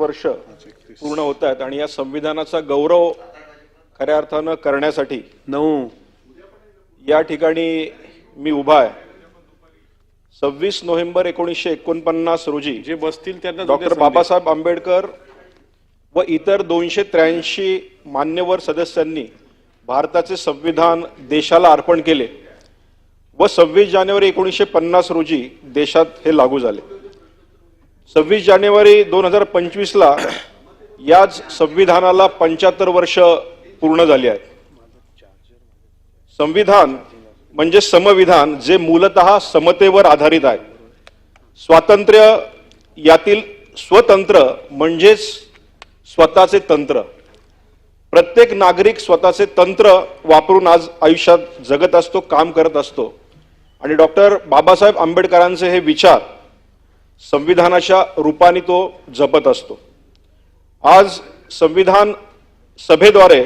वर्ष पूर्ण होत आहेत आणि या संविधानाचा गौरव खऱ्या अर्थानं करण्यासाठी नऊ. या ठिकाणी मी उभा आहे. सव्वीस नोव्हेंबर एकोणीसशे एकोणपन्नास रोजी जे बसतील त्यांना डॉक्टर बाबासाहेब आंबेडकर व इतर दोनशे त्र्याऐंशी मान्यवर सदस्यांनी भारताचे संविधान देशाला अर्पण केले व सव्वीस जानेवारी एकोणीसशे पन्नास रोजी देशात हे लागू झाले. सव्वीस जानेवारी दोन हजार पंचवीसला याच संविधानाला पंच्याहत्तर वर्ष पूर्ण झाली आहेत. संविधान म्हणजे समविधान जे मूलतः समतेवर आधारित आहे. स्वातंत्र्य यातील स्वतंत्र म्हणजेच स्वतःचे तंत्र. प्रत्येक नागरिक स्वतःचे तंत्र वापरून आज आयुष्यात जगत असतो काम करत असतो. आणि डॉक्टर बाबासाहेब आंबेडकरांचे हे विचार संविधानाच्या रूपाने तो जपत असतो. आज संविधान सभेद्वारे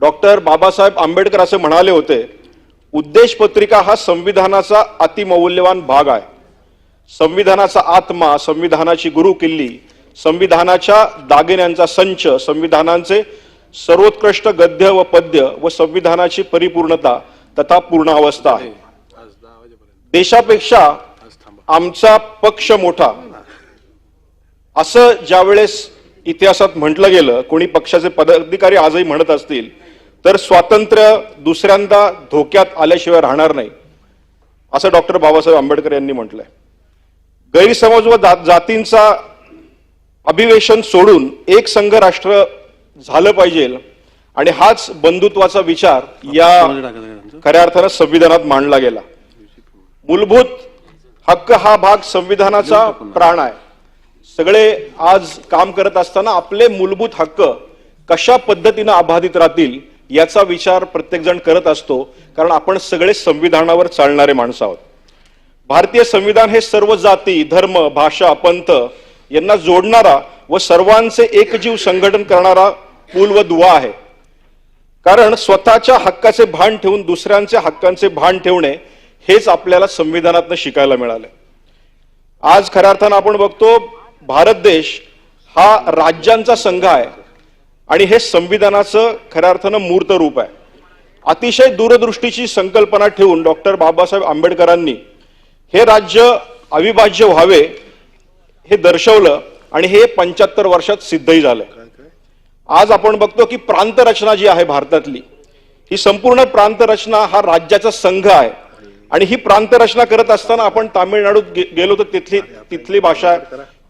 डॉक्टर बाबासाहेब आंबेडकर असे म्हणाले होते उद्देश पत्रिका हा संविधानाचा अतिमौल्यवान भाग आहे. संविधानाचा आत्मा संविधानाची गुरुकिल्ली संविधानाच्या दागिन्यांचा संच संविधानांचे सर्वोत्कृष्ट गद्य व पद्य व संविधानाची परिपूर्णता तथा पूर्णावस्था आहे. देशापेक्षा आमचा पक्ष मोठा. असं ज्यावेळेस इतिहासात म्हटलं गेलं कोणी पक्षाचे पदाधिकारी आजही म्हणत असतील तर स्वातंत्र्य दुसऱ्यांदा धोक्यात आल्याशिवाय राहणार नाही असं डॉक्टर बाबासाहेब आंबेडकर यांनी म्हटलंय. गैरसमज व जातींचा अभिवेशन सोडून एक संघ राष्ट्र झालं पाहिजे आणि हाच बंधुत्वाचा विचार या खऱ्या अर्थानं संविधानात मांडला गेला. मूलभूत हक्क हा भाग संविधानाचा प्राण आहे. सगळे आज काम करत असताना आपले मूलभूत हक्क कशा पद्धतीनं अबाधित राहतील याचा विचार प्रत्येक जण करत असतो कारण आपण सगळे संविधानावर चालणारे माणसं आहोत. भारतीय संविधान हे सर्व जाती धर्म भाषा पंथ यांना जोडणारा व सर्वांचे एकजीव संघटन करणारा पूल व दुवा आहे. कारण स्वतःच्या हक्काचे भान ठेवून दुसऱ्यांच्या हक्कांचे भान ठेवणे हेच आपल्याला संविधानातनं शिकायला मिळालं. आज खऱ्या अर्थानं आपण बघतो भारत देश हा राज्यांचा संघ आहे आणि हे संविधानाचं खऱ्या अर्थानं मूर्त रूप आहे. अतिशय दूरदृष्टीची संकल्पना ठेवून डॉक्टर बाबासाहेब आंबेडकरांनी हे राज्य अविभाज्य व्हावे हे दर्शवलं आणि हे पंच्याहत्तर वर्षात सिद्धही झालंय आज आपण बघतो की प्रांतरचना जी आहे भारतातली ही संपूर्ण प्रांतरचना हा राज्याचा संघ आहे. आणि ही प्रांत रचना करत असताना आपण तामिळनाडूत गेलो तर तिथली तिथली भाषा आहे.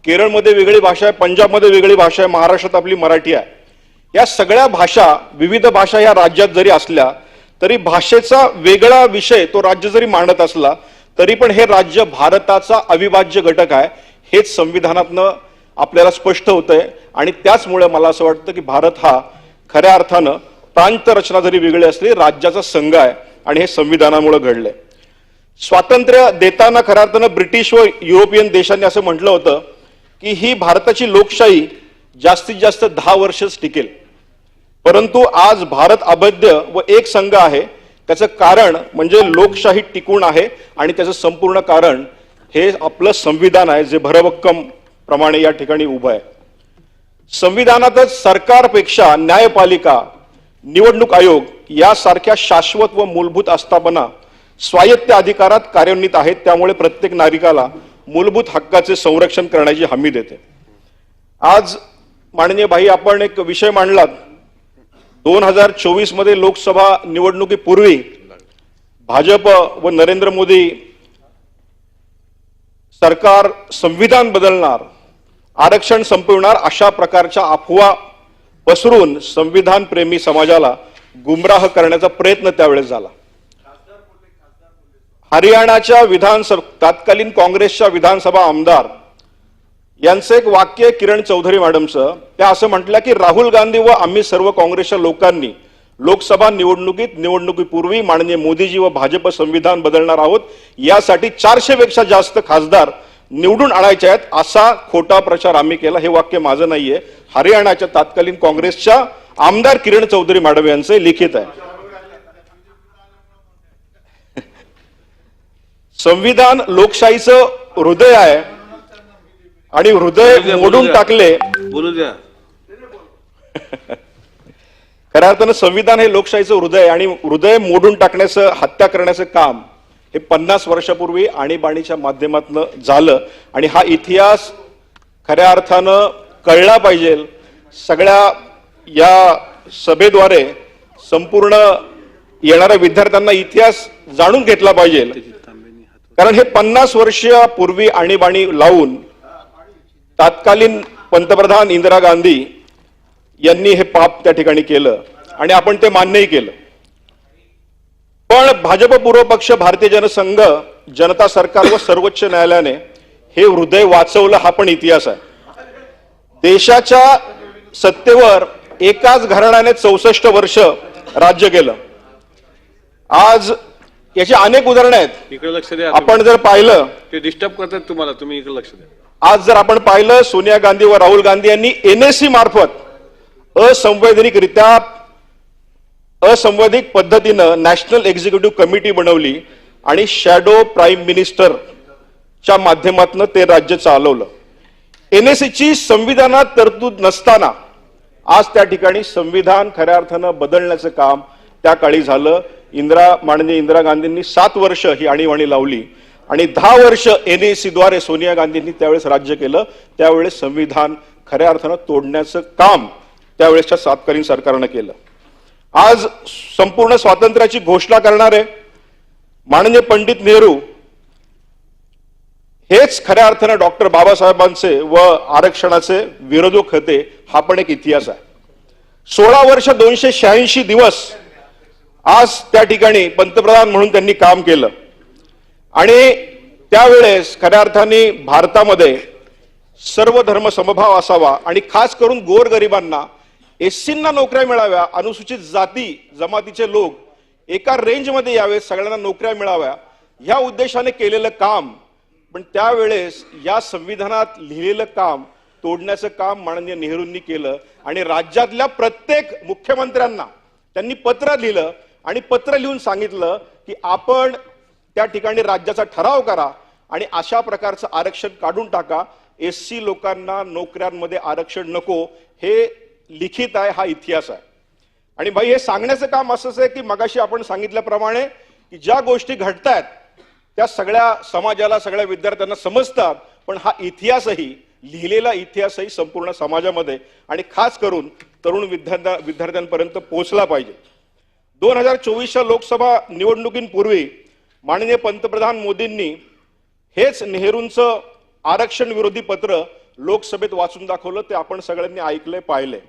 केरळमध्ये वेगळी भाषा आहे पंजाबमध्ये वेगळी भाषा आहे महाराष्ट्रात आपली मराठी आहे. या सगळ्या भाषा विविध भाषा या राज्यात जरी असल्या तरी भाषेचा वेगळा विषय तो राज्य जरी मांडत असला तरी पण हे राज्य भारताचा अविभाज्य घटक आहे. हेच संविधानातनं आपल्याला स्पष्ट होतंय. आणि त्याचमुळे मला असं वाटतं की भारत हा खऱ्या अर्थानं प्रांत रचना जरी वेगळी असली राज्याचा संघ आहे. आणि हे संविधानामुळे घडलंय. स्वातंत्र्य देताना खऱ्या अर्थानं ब्रिटिश व युरोपियन देशांनी असं म्हटलं होतं की ही भारताची लोकशाही जास्तीत जास्त दहा वर्षच टिकेल. परंतु आज भारत अबद्ध व एक संघ आहे त्याचं कारण म्हणजे लोकशाही टिकून आहे आणि त्याचं संपूर्ण कारण हे आपलं संविधान आहे जे भरभक्कम प्रमाणे या ठिकाणी उभं आहे. संविधानातच सरकारपेक्षा न्यायपालिका निवडणूक आयोग यासारख्या शाश्वत व मूलभूत आस्थापना स्वायत्त अधिकारात कार्यान्वित आहेत त्यामुळे प्रत्येक नागरिकाला मूलभूत हक्काचे संरक्षण करण्याची हमी देते. आज माननीय भाई आपण एक विषय मांडलात. दोन हजार चोवीसमध्ये लोकसभा निवडणुकीपूर्वी भाजप व नरेंद्र मोदी सरकार संविधान बदलणार आरक्षण संपवणार अशा प्रकारच्या अफवा पसरून संविधान प्रेमी समाजाला गुमराह करण्याचा प्रयत्न त्यावेळेस झाला. हरियाणाच्या विधानसभा तत्कालीन काँग्रेसच्या विधानसभा आमदार यांचं एक वाक्य किरण चौधरी मॅडमचं. त्या असं म्हटलं की राहुल गांधी व आम्ही सर्व काँग्रेसच्या लोकांनी लोकसभा निवडणुकीत निवडणुकीपूर्वी माननीय मोदीजी व भाजप संविधान बदलणार आहोत. यासाठी चारशेपेक्षा जास्त खासदार निवडून आणायचे आहेत. असा खोटा प्रचार आम्ही केला. हे वाक्य माझं नाहीये. हरियाणाच्या तत्कालीन काँग्रेसच्या आमदार किरण चौधरी मॅडम यांचे लिखित आहे. संविधान लोकशाहीचं हृदय आहे. आणि हृदय मोडून. टाकले. बोलू द्या. खऱ्या अर्थानं संविधान हे लोकशाहीचं हृदय आणि हृदय मोडून टाकण्याचं हत्या करण्याचं काम हे पन्नास वर्षापूर्वी आणीबाणीच्या माध्यमातून झालं. आणि हा इतिहास खऱ्या अर्थानं कळला पाहिजे. सगळ्या या सभेद्वारे संपूर्ण येणाऱ्या विद्यार्थ्यांना इतिहास जाणून घेतला पाहिजे. कारण हे पन्नास वर्षापूर्वी आणीबाणी लावून तत्कालीन पंतप्रधान इंदिरा गांधी यांनी हे पाप त्या ठिकाणी केलं आणि आपण ते मान्यही केलं. पण भाजप पूर्व पक्ष भारतीय जनसंघ जनता सरकार व सर्वोच्च न्यायालयाने हे हृदय वाचवलं हा पण इतिहास आहे. देशाच्या सत्तेवर एकाच घराण्याने चौसष्ट वर्ष राज्य केलं. आज याची अनेक उदाहरणं आहेत. इकडे लक्ष द्या आपण जर पाहिलं ते डिस्टर्ब करतात तुम्हाला तुम्ही इकडे लक्ष द्या. आज जर आपण पाहिलं सोनिया गांधी व राहुल गांधी यांनी एनएससी मार्फत असंवैधानिकरित्या असंवैधिक पद्धतीनं नॅशनल एक्झिक्युटिव्ह कमिटी बनवली आणि शॅडो प्राईम मिनिस्टरच्या माध्यमातून ते राज्य चालवलं. एनएससीची संविधानात तरतूद नसताना आज त्या ठिकाणी संविधान खऱ्या अर्थानं बदलण्याचं काम त्या काळी झालं. इंदिरा माननीय इंदिरा गांधींनी सात वर्ष ही आणीबाणी लावली आणि दहा वर्ष एनएससी द्वारे सोनिया गांधींनी त्यावेळेस राज्य केलं त्यावेळेस संविधान खऱ्या अर्थानं तोडण्याचं काम त्यावेळेसच्या सातकालीन सरकारनं केलं. आज संपूर्ण स्वातंत्र्याची घोषणा करणारे माननीय पंडित नेहरू हेच खऱ्या अर्थानं डॉक्टर बाबासाहेबांचे व आरक्षणाचे विरोधक होते हा पण एक इतिहास आहे. सोळा वर्ष दोनशे शहाऐंशी दिवस आज त्या ठिकाणी पंतप्रधान म्हणून त्यांनी काम केलं. आणि त्यावेळेस खऱ्या अर्थाने भारतामध्ये सर्व धर्म समभाव असावा आणि खास करून गोरगरिबांना एससींना नोकऱ्या मिळाव्या अनुसूचित जाती जमातीचे लोक एका रेंजमध्ये यावे सगळ्यांना नोकऱ्या मिळाव्या ह्या उद्देशाने केलेलं काम. पण त्यावेळेस या संविधानात लिहिलेलं काम तोडण्याचं काम माननीय नेहरूंनी केलं आणि राज्यातल्या प्रत्येक मुख्यमंत्र्यांना त्यांनी पत्र लिहिलं आणि पत्र लिहून सांगितलं की आपण त्या ठिकाणी राज्याचा ठराव करा आणि अशा प्रकारचं आरक्षण काढून टाका. एस सी लोकांना नोकऱ्यांमध्ये आरक्षण नको. हे लिखित आहे हा इतिहास आहे. आणि भाई हे सांगण्याचं काम असंच आहे की मगाशी आपण सांगितल्याप्रमाणे की ज्या गोष्टी घडतायत त्या सगळ्या समाजाला सगळ्या विद्यार्थ्यांना समजतात पण हा इतिहासही लिहिलेला इतिहासही संपूर्ण समाजामध्ये आणि खास करून तरुण विद्यार्थ्या विद्यार्थ्यांपर्यंत पोहोचला पाहिजे. दोन हजार चोवीसच्या लोकसभा निवडणुकींपूर्वी माननीय पंतप्रधान मोदींनी हेच नेहरूंचं आरक्षण विरोधी पत्र लोकसभेत वाचून दाखवलं ते आपण सगळ्यांनी ऐकले पाहिले.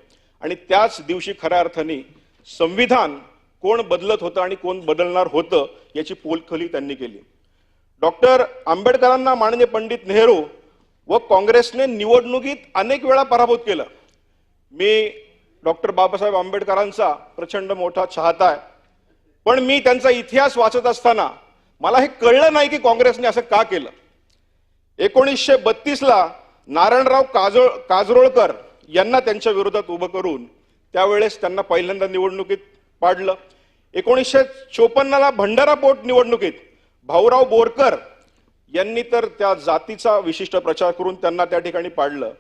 आणि त्याच दिवशी खऱ्या अर्थाने संविधान कोण बदलत होतं आणि कोण बदलणार होतं याची पोलखोली त्यांनी केली. डॉक्टर आंबेडकरांना माननीय पंडित नेहरू व काँग्रेसने निवडणुकीत अनेक वेळा पराभूत केलं. मी डॉक्टर बाबासाहेब आंबेडकरांचा प्रचंड मोठा चाहता आहे. पण मी त्यांचा इतिहास वाचत असताना मला हे कळलं नाही की काँग्रेसने असं का केलं. एकोणीसशे बत्तीसला नारायणराव काजोळ काजरोळकर यांना त्यांच्या विरोधात उभं करून त्यावेळेस त्यांना पहिल्यांदा निवडणुकीत पाडलं. एकोणीसशे चोपन्नला भंडारा पोट निवडणुकीत भाऊराव बोरकर यांनी तर त्या जातीचा विशिष्ट प्रचार करून त्यांना त्या ठिकाणी पाडलं.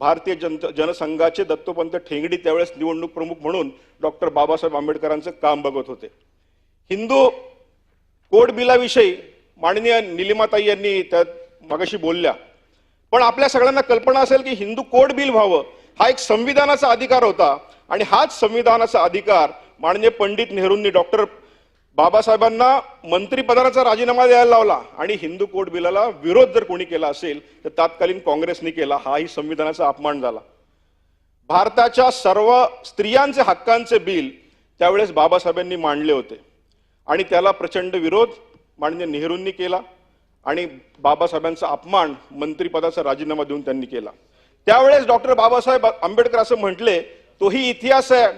भारतीय जनत जनसंघाचे दत्तोपंत ठेंगडी त्यावेळेस निवडणूक प्रमुख म्हणून डॉक्टर बाबासाहेब आंबेडकरांचं काम बघत होते. हिंदू कोड बिलाविषयी माननीय निलिमाताई यांनी त्यात मगाशी बोलल्या. पण आपल्या सगळ्यांना कल्पना असेल की हिंदू कोड बिल व्हावं हा एक संविधानाचा अधिकार होता आणि हाच संविधानाचा अधिकार माननीय पंडित नेहरूंनी डॉक्टर बाबासाहेबांना मंत्रिपदाचा राजीनामा द्यायला लावला आणि हिंदू कोड बिलाला विरोध जर कोणी केला असेल तर तत्कालीन काँग्रेसने केला. हाही संविधानाचा अपमान झाला. भारताच्या सर्व स्त्रियांचे हक्कांचे बिल त्यावेळेस बाबासाहेबांनी मांडले होते. आणि त्याला प्रचंड विरोध माननीय नेहरूंनी केला आणि बाबासाहेबांचा अपमान मंत्रिपदाचा राजीनामा देऊन त्यांनी केला. त्यावेळेस डॉक्टर बाबासाहेब आंबेडकर असं म्हटले तोही इतिहास आहे.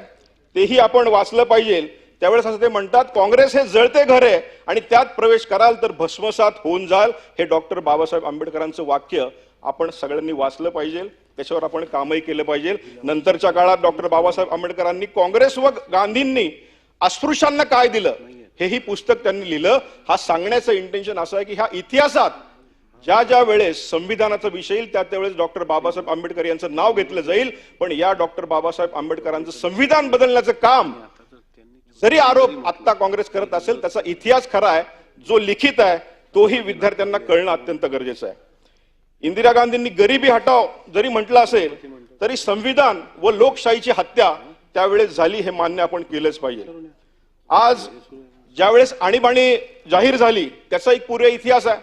तेही आपण वाचलं पाहिजे. त्यावेळेस असं ते म्हणतात काँग्रेस हे जळते घर आहे आणि त्यात प्रवेश कराल तर भस्मसात होऊन जाल. हे डॉक्टर बाबासाहेब आंबेडकरांचं वाक्य आपण सगळ्यांनी वाचलं पाहिजे. त्याच्यावर आपण कामही केलं पाहिजे. नंतरच्या काळात डॉक्टर बाबासाहेब आंबेडकरांनी काँग्रेस व गांधींनी अस्पृश्यांना काय दिलं? हेही पुस्तक त्यांनी लिहिलं. हा सांगण्याचं इंटेन्शन असं आहे की ह्या इतिहासात ज्या ज्या वेळेस संविधानाचा विषय येईल त्या त्यावेळेस डॉक्टर बाबासाहेब आंबेडकर यांचं नाव घेतलं जाईल. पण या डॉक्टर बाबासाहेब आंबेडकरांचं संविधान बदलण्याचं काम जरी आरोप आत्ता काँग्रेस करत असेल त्याचा इतिहास खरा आहे. जो लिखित आहे तोही विद्यार्थ्यांना कळणं अत्यंत गरजेचं आहे. इंदिरा गांधींनी गरिबी हटाव जरी म्हटलं असेल तरी संविधान व लोकशाहीची हत्या त्यावेळेस झाली हे मान्य आपण केलंच पाहिजे. आज ज्यावेळेस आणीबाणी जाहीर झाली त्याचा एक पूर्व इतिहास आहे.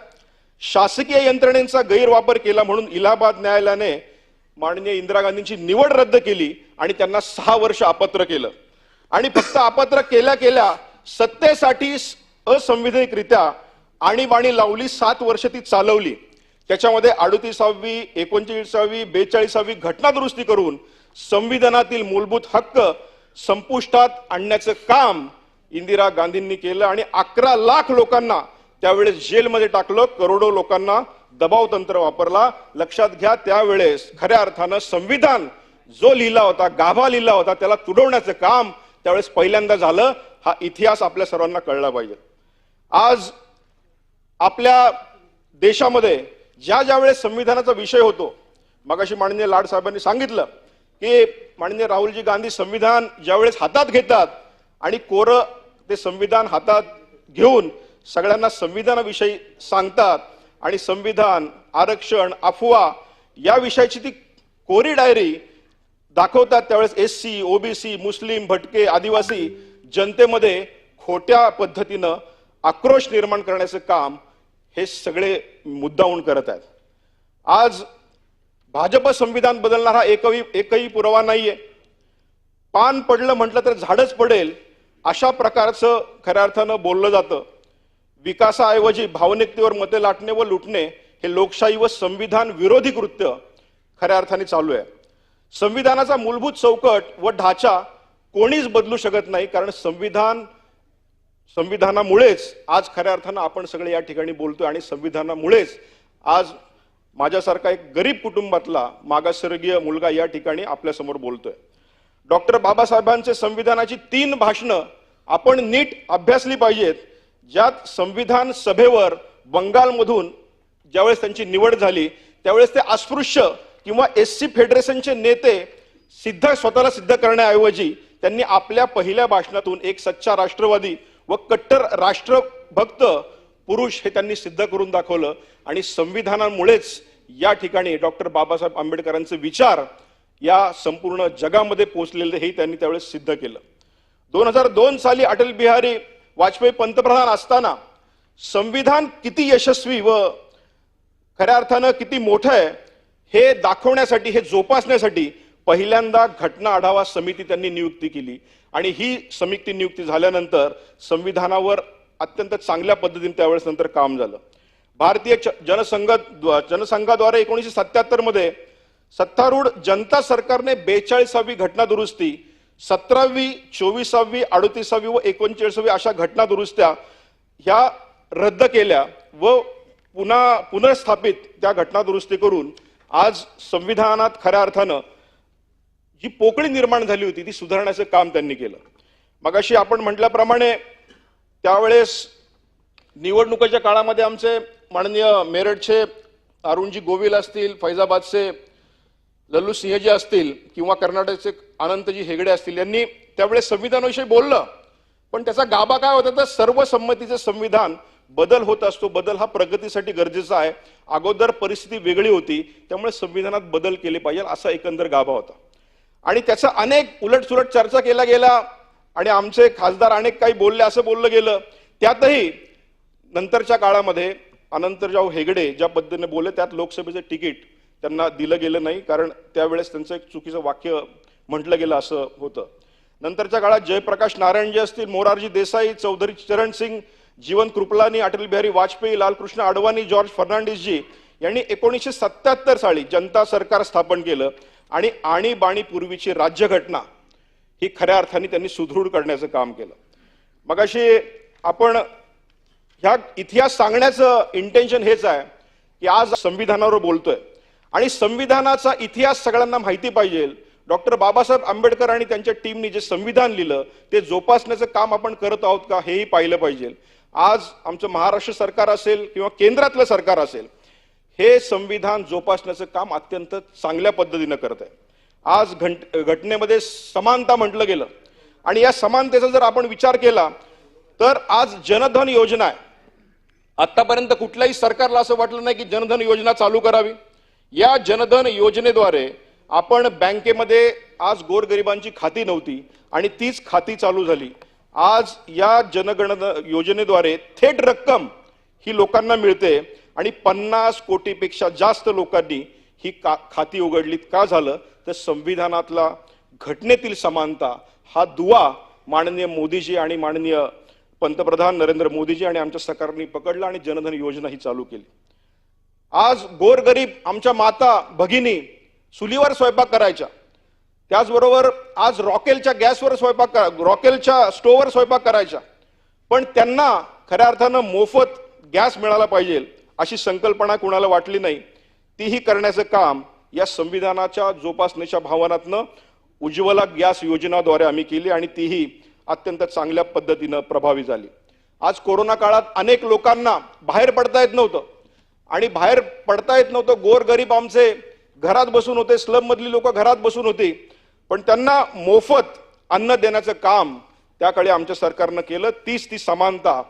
शासकीय यंत्रणेचा गैरवापर केला म्हणून इलाहाबाद न्यायालयाने माननीय इंदिरा गांधींची निवड रद्द केली आणि त्यांना सहा वर्ष अपत्र केलं. आणि फक्त अपात्र केल्या केल्या सत्तेसाठी असंविधानिकरित्या आणीबाणी लावली सात वर्ष ती चालवली. त्याच्यामध्ये अडुतीसावी एकोणचाळीसावी बेचाळीसावी घटना दुरुस्ती करून संविधानातील मूलभूत हक्क संपुष्टात आणण्याचं काम इंदिरा गांधींनी केलं आणि अकरा लाख लोकांना त्यावेळेस जेलमध्ये टाकलं करोडो लोकांना दबाव तंत्र वापरला. लक्षात घ्या त्यावेळेस खऱ्या अर्थानं संविधान जो लिहिला होता गाभा लिहिला होता त्याला तुडवण्याचं काम त्यावेळेस पहिल्यांदा झालं हा इतिहास आपल्या सर्वांना कळला पाहिजे. आज आपल्या देशामध्ये ज्या ज्या वेळेस संविधानाचा विषय होतो मगाशी माननीय लाड साहेबांनी सांगितलं की माननीय राहुलजी गांधी संविधान ज्यावेळेस हातात घेतात आणि कोरं ते संविधान हातात घेऊन सगळ्यांना संविधानाविषयी सांगतात आणि संविधान आरक्षण अफवा या विषयाची ती कोरी डायरी दाखवतात त्यावेळेस एस सी ओबीसी मुस्लिम भटके आदिवासी जनतेमध्ये खोट्या पद्धतीनं आक्रोश निर्माण करण्याचं काम हे सगळे मुद्दाहून करत आहेत. आज भाजप संविधान बदलणारा एकही एकही पुरावा नाहीये. पान पडलं म्हटलं तर झाडच पडेल अशा प्रकारचं खऱ्या अर्थानं बोललं जातं. विकासाऐवजी भावनिकतेवर मते लाटणे व लुटणे हे लोकशाही व संविधान विरोधी कृत्य खऱ्या अर्थाने चालू आहे. संविधानाचा मूलभूत चौकट व ढाचा कोणीच बदलू शकत नाही कारण संविधान संविधानामुळेच आज खऱ्या अर्थानं आपण सगळे या ठिकाणी बोलतोय आणि संविधानामुळेच आज माझ्यासारखा एक गरीब कुटुंबातला मागासवर्गीय मुलगा या ठिकाणी आपल्यासमोर बोलतोय. डॉक्टर बाबासाहेबांचे संविधानाची तीन भाषणं आपण नीट अभ्यासली पाहिजेत ज्यात संविधान सभेवर बंगालमधून ज्यावेळेस त्यांची निवड झाली त्यावेळेस ते अस्पृश्य किंवा एस सी फेडरेशनचे नेते सिद्ध स्वतःला सिद्ध करण्याऐवजी त्यांनी आपल्या पहिल्या भाषणातून एक सच्चा राष्ट्रवादी व कट्टर राष्ट्रभक्त पुरुष हे त्यांनी सिद्ध करून दाखवलं. आणि संविधानामुळेच या ठिकाणी डॉक्टर बाबासाहेब आंबेडकरांचे विचार या संपूर्ण जगामध्ये पोहोचलेले हे त्यांनी त्यावेळेस सिद्ध केलं. दोन हजार दोन साली अटल बिहारी वाजपेयी पंतप्रधान असताना संविधान किती यशस्वी व खऱ्या अर्थानं किती मोठं आहे हे दाखवण्यासाठी हे जोपासण्यासाठी पहिल्यांदा घटना आढावा समिती त्यांनी नियुक्ती केली. आणि ही समिती नियुक्ती झाल्यानंतर संविधानावर अत्यंत चांगल्या पद्धतीने त्यावेळेस नंतर काम झालं. भारतीय च- जनसंघ जनसंघाद्वारे एकोणीसशे सत्याहत्तरमध्ये सत्तारूढ जनता सरकारने बेचाळीसावी घटना दुरुस्ती सतरावी चोवीसावी अडतीसावी व एकोणचाळीसावी अशा घटना दुरुस्त्या ह्या रद्द केल्या व पुन्हा पुनर्स्थापित त्या घटना दुरुस्ती करून आज संविधानात खऱ्या अर्थानं जी पोकळी निर्माण झाली होती ती सुधारण्याचं काम त्यांनी केलं. मगाशी आपण म्हटल्याप्रमाणे त्यावेळेस निवडणुकीच्या काळामध्ये आमचे माननीय मेरठचे अरुणजी गोविल असतील फैजाबादचे लल्लू सिंहजी असतील किंवा कर्नाटकचे अनंतजी हेगडे असतील यांनी त्यावेळेस संविधानाविषयी बोललं. पण त्याचा गाभा काय होता तर सर्वसंमतीचं संविधान बदल होत असतो बदल हा प्रगतीसाठी गरजेचा आहे. अगोदर परिस्थिती वेगळी होती त्यामुळे संविधानात बदल केले पाहिजे असा एकंदर गाभा होता. आणि त्याचा अनेक उलटसुलट चर्चा केला गेला आणि आमचे खासदार अनेक काही बोलले असं बोललं गेलं. त्यातही नंतरच्या काळामध्ये अनंतराव हेगडे ज्या पद्धतीने बोलले त्यात लोकसभेचं तिकीट त्यांना दिलं गेलं नाही कारण त्यावेळेस त्यांचं एक चुकीचं वाक्य म्हटलं गेलं असं होतं. नंतरच्या काळात जयप्रकाश नारायणजी असतील मोरारजी देसाई चौधरी चरण सिंग जीवन कृपलानी अटल बिहारी वाजपेयी लालकृष्ण अडवाणी जॉर्ज फर्नांडिसजी यांनी एकोणीसशे सत्याहत्तर साली जनता सरकार स्थापन केलं आणि आणीबाणी पूर्वीची राज्यघटना ही खऱ्या अर्थाने त्यांनी सुदृढ करण्याचं काम केलं. मगाशी आपण ह्या इतिहास सांगण्याचं इंटेन्शन हेच आहे की आज संविधानावर बोलतोय. आणि संविधानाचा इतिहास सगळ्यांना माहिती पाहिजे. डॉक्टर बाबासाहेब आंबेडकर आणि त्यांच्या टीमने जे संविधान लिहिलं ते जोपासण्याचं काम आपण करत आहोत का हेही पाहिलं पाहिजे. आज आमचं महाराष्ट्र सरकार असेल किंवा केंद्रातलं सरकार असेल हे संविधान जोपासण्याचं काम अत्यंत चांगल्या पद्धतीनं करत आहे आज घंट घटनेमध्ये समानता म्हटलं गेलं आणि या समानतेचा जर आपण विचार केला तर आज जनधन योजना आहे. आत्तापर्यंत कुठल्याही सरकारला असं वाटलं नाही की जनधन योजना चालू करावी. या जनधन योजनेद्वारे आपण बँकेमध्ये आज गोरगरिबांची खाती नव्हती आणि तीच खाती चालू झाली. आज या जनगणना योजनेद्वारे थेट रक्कम ही लोकांना मिळते आणि पन्नास कोटीपेक्षा जास्त लोकांनी ही का खाती उघडलीत. का झालं? तर संविधानातला घटनेतील समानता हा दुवा माननीय मोदीजी आणि माननीय पंतप्रधान नरेंद्र मोदीजी आणि आमच्या सरकारने पकडला आणि जनधन योजना ही चालू केली. आज गोरगरीब आमच्या माता भगिनी चुलीवर स्वयंपाक करायच्या. त्याचबरोबर आज रॉकेलच्या गॅसवर स्वयंपाक करा रॉकेलच्या स्टोववर स्वयंपाक करायच्या पण त्यांना खऱ्या अर्थानं मोफत गॅस मिळाला पाहिजे अशी संकल्पना कुणाला वाटली नाही. तीही करण्याचं काम या संविधानाच्या जोपासनेच्या भावनातनं उज्ज्वला गॅस योजनाद्वारे आम्ही केली आणि तीही अत्यंत चांगल्या पद्धतीनं प्रभावी झाली. आज कोरोना काळात अनेक लोकांना बाहेर पडता येत नव्हतं. आणि बाहेर पडता येत नव्हतं गोरगरीब आमचे घरात बसून होते स्लममधली लोक घरात बसून होती. पण त्यांना मोफत अन्न देण्याचं काम त्याकडे आमच्या सरकारनं केलं. तीच ती समानता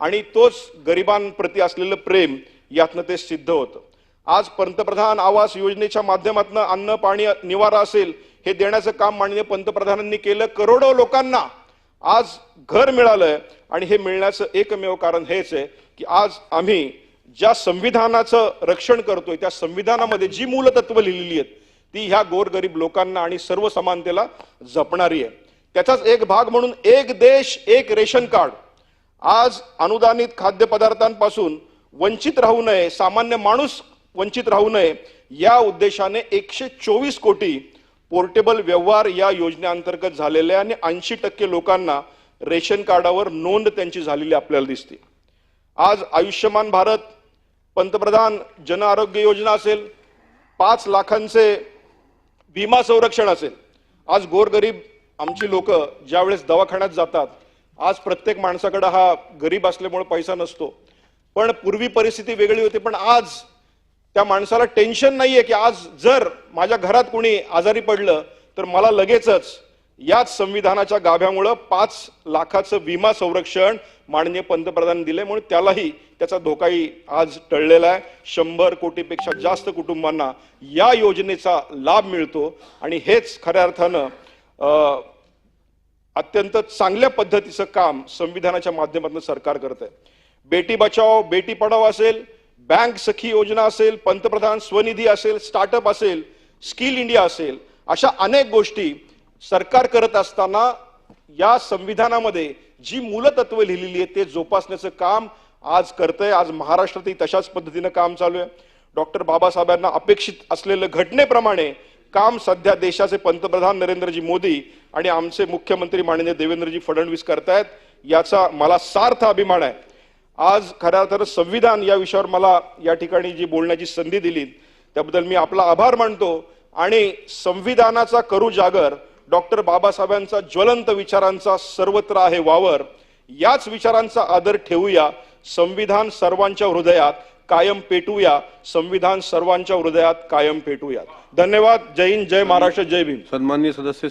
आणि तोच गरिबांप्रती असलेलं प्रेम यातनं ते सिद्ध होतं. आज पंतप्रधान आवास योजनेच्या माध्यमातून अन्न पाणी निवारा असेल हे देण्याचं काम माननीय पंतप्रधानांनी केलं. करोडो लोकांना आज घर मिळालंय आणि हे मिळण्याचं एकमेव कारण हेच आहे की आज आम्ही ज्या संविधानाचं रक्षण करतोय त्या संविधानामध्ये जी मूलतत्व लिहिलेली आहेत ती ह्या गोरगरीब लोकांना आणि सर्व समानतेला जपणारी आहे. त्याचाच एक भाग म्हणून एक देश एक रेशन कार्ड. आज अनुदानित खाद्यपदार्थांपासून वंचित राहू नये सामान्य माणूस वंचित राहू नये या उद्देशाने एकशे चोवीस कोटी पोर्टेबल व्यवहार या योजनेअंतर्गत झालेले आहे आणि ऐंशी टक्के लोकांना रेशन कार्डावर नोंद त्यांची झालेली आपल्याला दिसते. आज आयुष्यमान भारत पंतप्रधान जन आरोग्य योजना असेल पाच लाखांचे विमा संरक्षण असेल. आज गोरगरीब आमची लोक ज्यावेळेस दवाखान्यात जातात आज प्रत्येक माणसाकडे हा गरीब असल्यामुळे पैसा नसतो. पण पूर्वी परिस्थिती वेगळी होती पण आज त्या माणसाला टेन्शन नाहीये की आज जर माझ्या घरात कोणी आजारी पडलं तर मला लगेचच याच संविधानाच्या गाभ्यामुळं पाच लाखाचं विमा संरक्षण माननीय पंतप्रधान दिले म्हणून त्यालाही त्याचा धोकाही आज टळलेला आहे. शंभर कोटीपेक्षा जास्त कुटुंबांना या योजनेचा लाभ मिळतो. आणि हेच खऱ्या अर्थानं अत्यंत चांगल्या पद्धतीचं काम संविधानाच्या माध्यमातून सरकार करत आहे. बेटी बचाव बेटी पढाव असेल बँक सखी योजना असेल पंतप्रधान स्वनिधी असेल स्टार्टअप असेल स्किल इंडिया असेल अशा अनेक गोष्टी सरकार करत असताना या संविधानामध्ये जी मूलतत्व लिहिलेली आहेत ते जोपासण्याचं काम आज करतंय. आज महाराष्ट्रातही तशाच पद्धतीनं काम चालू आहे. डॉक्टर बाबासाहेबांना अपेक्षित असलेलं घटनेप्रमाणे काम सध्या देशाचे पंतप्रधान नरेंद्रजी मोदी आणि आमचे मुख्यमंत्री माननीय देवेंद्रजी फडणवीस करतायत याचा मला सार्थ अभिमान आहे. आज खऱ्या तर संविधान या विषयावर मला या ठिकाणी जी बोलण्याची संधी दिली त्याबद्दल मी आपला आभार मानतो आणि संविधानाचा करू जागर डॉक्टर बाबासाहेबांचा ज्वलंत विचारांचा सर्वत्र आहे वावर. याच विचारांचा आदर ठेवूया. संविधान सर्वांच्या हृदयात कायम पेटूया. संविधान सर्वांच्या हृदयात कायम पेटूया धन्यवाद. जय हिंद जय महाराष्ट्र जय भीम. सन्माननीय सदस्य